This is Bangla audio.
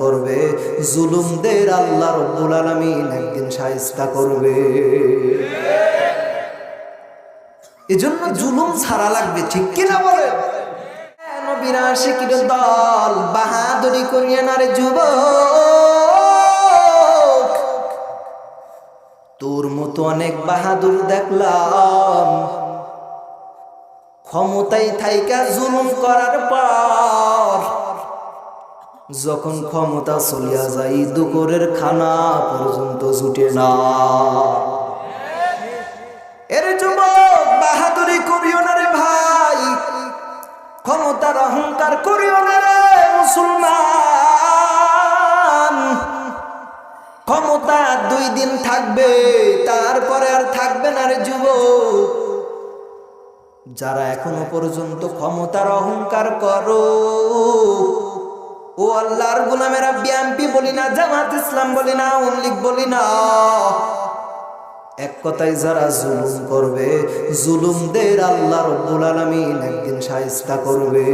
করবে জুলুমদের আল্লাহ আলামিন একদিন সাহিস্তা করবে। জুলুম ছাড়া লাগবে, ঠিক কিনা বলে? দল, বাহাদুরি করিয়া তোর মতো অনেক বাহাদুর দেখলাম। ক্ষমতায় থাইকা জুলুম করার পর যখন ক্ষমতা চলিয়া যায়, দুপুরের খানা পর্যন্ত জুটে না। এর যুবক, বাহাদুরি করিও না রে ভাই। ক্ষমতার অহংকার করিও না রে মুসলমান। ক্ষমতা দুই দিন থাকবে, তারপরে আর থাকবে না রে যুবক। যারা এখনও পর্যন্ত ক্ষমতার অহংকার করো ও আল্লাহর গোলামেরা বিএমপি বলি না, জামাত ইসলাম বলি না উল্লিক বলি না। এক কথায় যারা জুলুম করবে, জুলুমদের আল্লাহ রব্বুল আলমিন একদিন সাহিস্তা করবে।